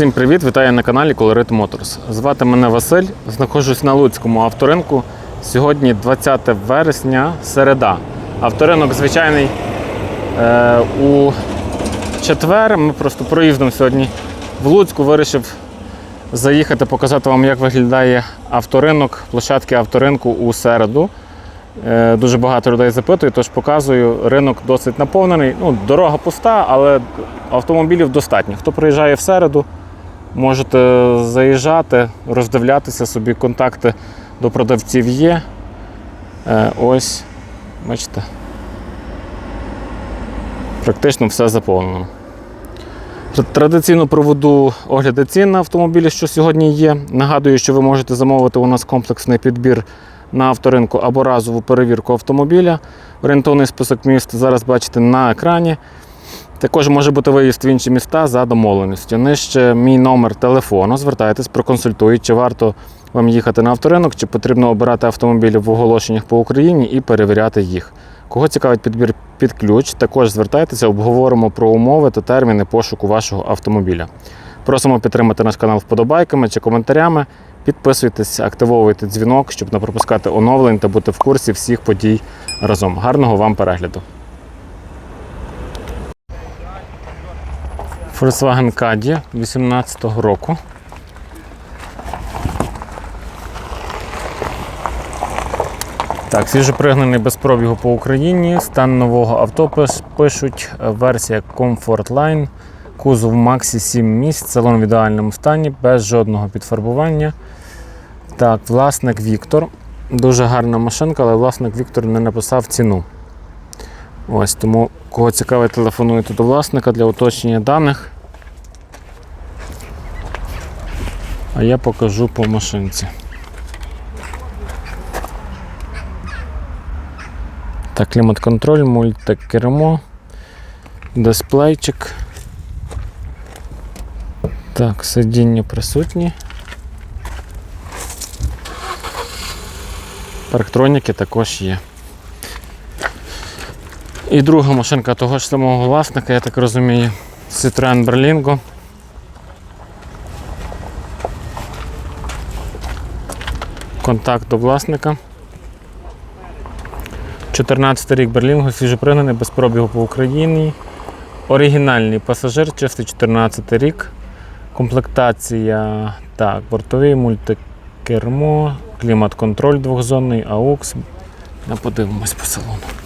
Всім привіт! Вітаю на каналі Colorit Motors. Звати мене Василь, знаходжусь на Луцькому авторинку. Сьогодні 20 вересня, середа. Авторинок звичайний е, у четвер. Ми просто проїздом сьогодні в Луцьку вирішив заїхати, показати вам, як виглядає авторинок, площадки авторинку у середу. Е, Дуже багато людей запитує, тож показую. Ринок досить наповнений. Ну, дорога пуста, але автомобілів достатньо. Хто приїжджає в середу, можете заїжджати, роздивлятися собі, контакти до продавців є. Е, Ось, бачите. Практично все заповнено. Традиційно проведу огляди цін на автомобілі, що сьогодні є. Нагадую, що ви можете замовити у нас комплексний підбір на авторинку або разову перевірку автомобіля. Орієнтовний список міст зараз бачите на екрані. Також може бути виїзд в інші міста за домовленістю. Нижче мій номер телефону. Звертайтесь, проконсультують, чи варто вам їхати на авторинок, чи потрібно обирати автомобілі в оголошеннях по Україні і перевіряти їх. Кого цікавить підбір під ключ, також звертайтеся, обговоримо про умови та терміни пошуку вашого автомобіля. Просимо підтримати наш канал вподобайками чи коментарями. Підписуйтесь, активовуйте дзвінок, щоб не пропускати оновлень та бути в курсі всіх подій разом. Гарного вам перегляду! Volkswagen Caddy 2018 року. Так, свіжопригнаний без пробігу по Україні. Стан нового авто пишуть. Версія Comfort Line. Кузов Maxi 7 місць, салон в ідеальному стані, без жодного підфарбування. Так, власник Віктор. Дуже гарна машинка, але власник Віктор не написав ціну. Ось тому, кого цікавить, телефонуйте до власника для уточнення даних. А я покажу по машинці. Так, клімат-контроль, мультикермо, дисплейчик. Так, сидіння присутні. Парктроніки також є. І друга машинка того ж самого власника, я так розумію, Citroen Berlingo. Контакт до власника. 14 рік Берлінго, свіжопригнаний, без пробігу по Україні. Оригінальний пасажир, чистий 14 рік. Комплектація, так, бортовий мультикермо, клімат-контроль двохзонний, AUX. Подивимось по салону.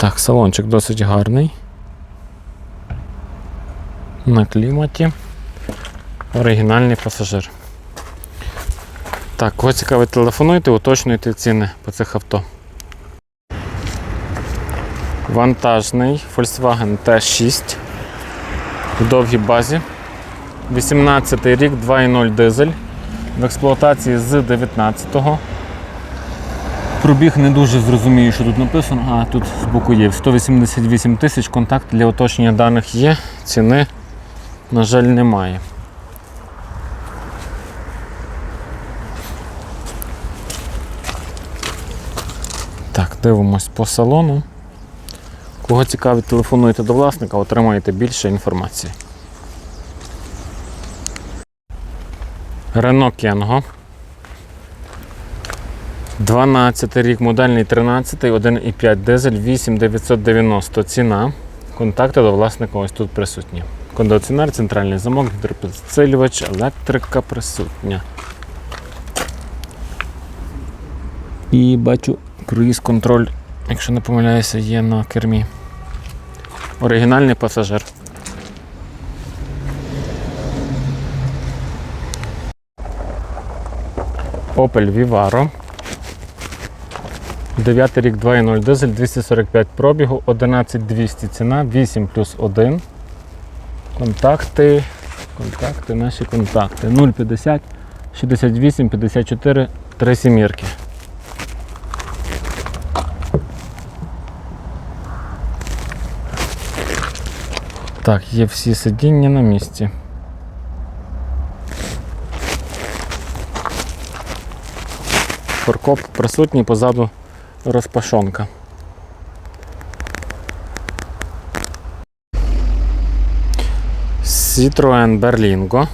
Так, салончик досить гарний. На кліматі. Оригінальний пасажир. Так, кого цікавить, телефонуйте, уточнюйте ціни по цих авто. Вантажний Volkswagen T6 в довгій базі. 18 рік, 2.0 дизель. В експлуатації з 19-го. Пробіг не дуже зрозумію, що тут написано. А, тут збоку є 188 тисяч, контакт для уточнення даних є, ціни, на жаль, немає. Так, дивимось по салону. Кого цікавить, телефонуйте до власника, отримаєте більше інформації. Renault Кенго. 12 рік, модельний 13, 1,5 дизель, 8990 ціна. Контакти до власника ось тут присутні. Кондиціонер, центральний замок, гідропідсилювач, електрика присутня. І бачу круїз контроль, якщо не помиляюся, є на кермі. Оригінальний пасажир. Opel Vivaro. 9 рік 2.0 дизель, 245 пробігу, 11200 ціна, 8 плюс 1. Контакти. Контакти, наші контакти. 050 68 54 3 сімірки. Так, є всі сидіння на місці. Форкоп присутній, позаду розпашонка. Citroen Berlingo.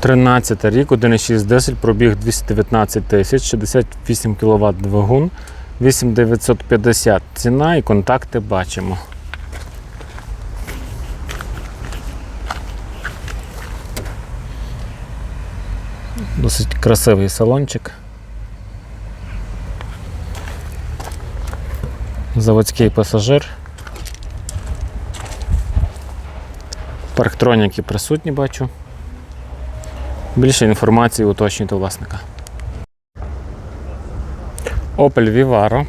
13 рік, 1,6 дизель, пробіг 219 тисяч, 68 кВт двигун, 8950 ціна і контакти бачимо. Досить красивий салончик. Заводський пасажир. Парктроніки присутні бачу. Більше інформації уточнюйте власника. Opel Vivaro.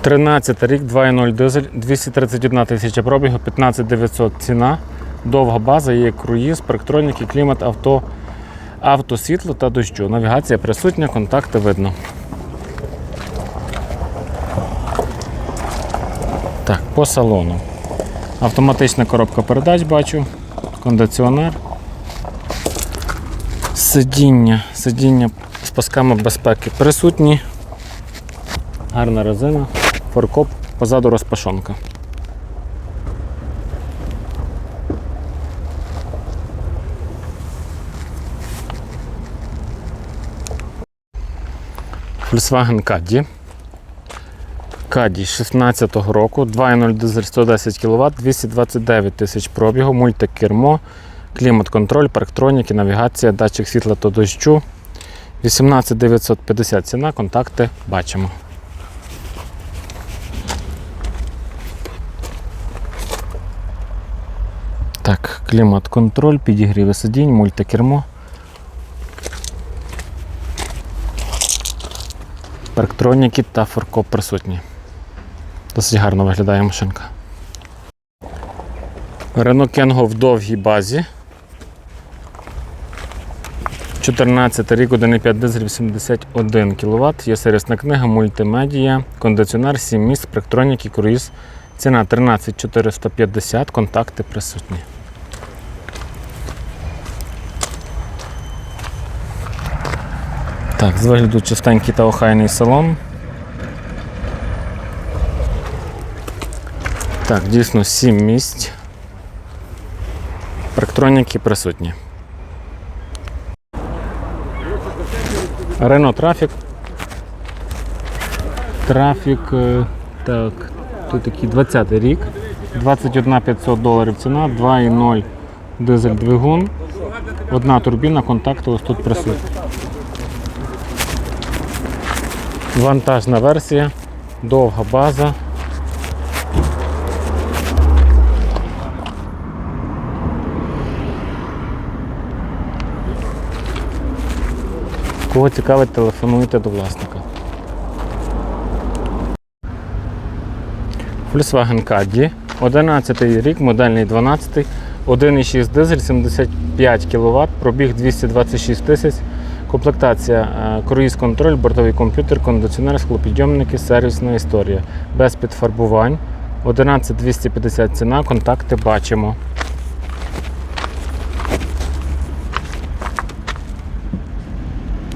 13 рік, 2.0 дизель, 231 тисяча пробігу, 15 900 ціна. Довга база, є круїз, парктроніки, клімат, авто, автосвітло та дощу. Навігація присутня, контакти видно. Так, по салону. Автоматична коробка передач бачу, кондиціонер. Сидіння, сидіння з пасками безпеки присутні. Гарна резина, форкоп, позаду розпашонка. Volkswagen Caddy. Caddy 16-го року, 2.0 дизель 110 кВт, 229 тисяч пробігу, мультикермо, клімат-контроль, парктроніки, навігація, датчик світла та дощу. 18 950 ціна, контакти бачимо. Так, клімат-контроль, підігріви сидінь, мультикермо. Парктроніки та форкоп присутні. Досить гарно виглядає машинка. Renault Kangoo в довгій базі. 14 рік, 1,5 дизель, 81 кВт. Є сервісна книга, мультимедія, кондиціонер, 7 місць, парктроніки, круїз. Ціна 13 450, контакти присутні. Так, з вигляду чистенький та охайний салон. Так, дійсно 7 місць. Парктроніки присутні. Рено Трафік. Трафік, е, так, тут такий 20 рік. 21 500 доларів ціна, 2,0 дизель двигун. Одна турбіна, контакти ось тут присутні. Вантажна версія, довга база. Кого цікавить, телефонуйте до власника. Volkswagen Caddy, 11 рік, модельний 12, 1,6 дизель, 75 кВт, пробіг 226 тисяч, комплектація е, круїз-контроль, бортовий комп'ютер, кондиціонер, склопідйомники, сервісна історія. Без підфарбувань. 11 250 ціна, контакти бачимо.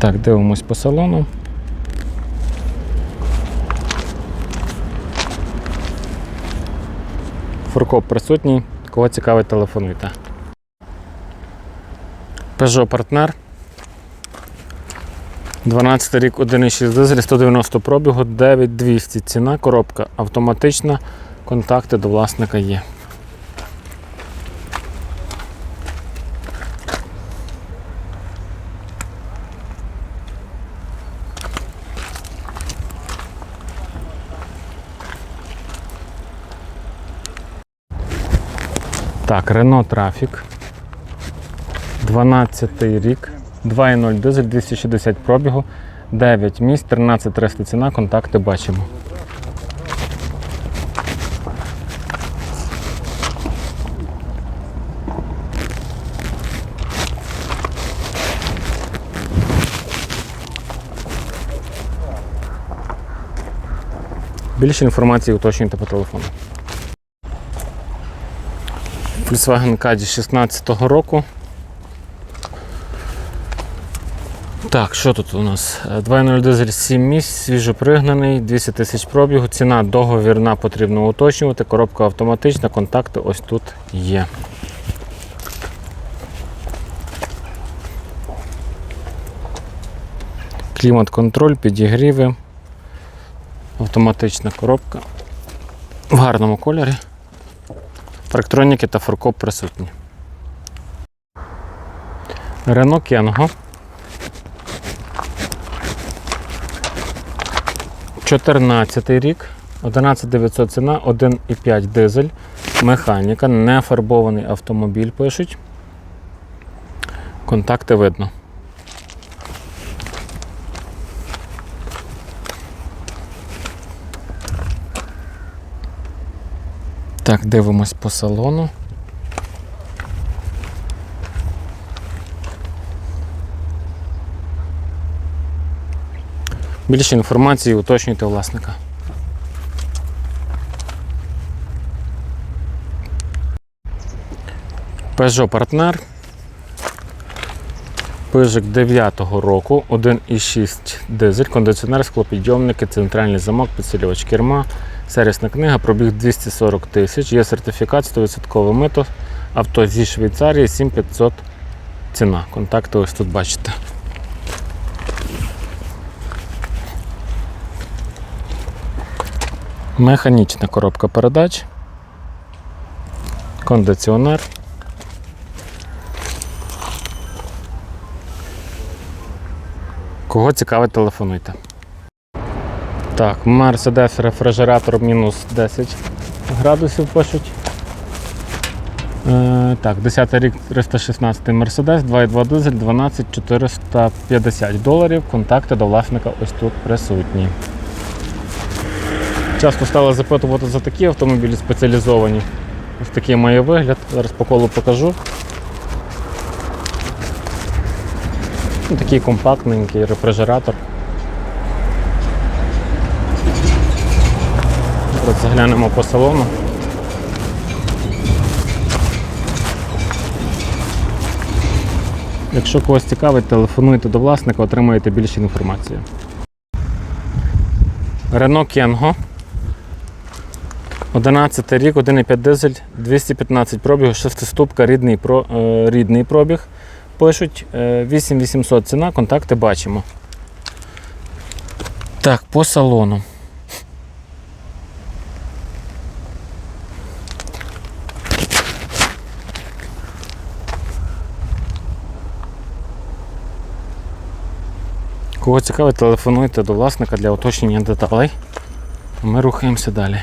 Так, дивимось по салону. Фуркоп присутній. Кого цікавить, телефонуйте. Peugeot партнер. 12 рік 1,6 дизель, 190 пробігу, 9200 ціна, коробка автоматична, контакти до власника є. Так, Renault Traffic. 12 рік, 2.0 дизель, 260 пробігу, 9 місць, 13 300 ціна, контакти бачимо. Більше інформації уточнюйте по телефону. Volkswagen Caddy 16 року. Так, що тут у нас? Е, 2.0 дизель 7 місць, свіжопригнаний, 200 тисяч пробігу. Ціна договірна, потрібно уточнювати. Коробка автоматична, контакти ось тут є. Клімат-контроль, підігріви, автоматична коробка в гарному кольорі. Парктроніки та форкоп присутні. Рено Кенго. 14 рік, 11900 ціна, 1,5 дизель, механіка, не фарбований автомобіль пишуть. Контакти видно. Так, дивимось по салону. Більше інформації уточнюйте власника. Peugeot партнер. Пижик 9-го року, 1,6 дизель, кондиціонер, склопідйомники, центральний замок, підсилювач керма, сервісна книга, пробіг 240 тисяч, є сертифікат, 100% мито, авто зі Швейцарії 7500 ціна. Контакти ось тут бачите. Механічна коробка передач, кондиціонер. Кого цікавить, телефонуйте. Так, Mercedes рефрижератор мінус 10 градусів пишуть. Е, так, 10 рік 316 Mercedes, 2,2 дизель, 12 450 доларів. Контакти до власника ось тут присутні. Часто стали запитувати за такі автомобілі спеціалізовані. Ось такий має вигляд. Зараз по колу покажу. Ну, Такий компактненький рефрижератор. Зараз заглянемо по салону. Якщо когось цікавить, телефонуйте до власника, отримаєте більше інформації. Renault Kengo. 11 рік, 1,5 дизель, 215 пробігу, шестиступка, рідний, про, е, рідний пробіг. Пишуть е, 8800 ціна, контакти бачимо. Так, по салону. Кого цікавить, телефонуйте до власника для уточнення деталей. Ми рухаємося далі.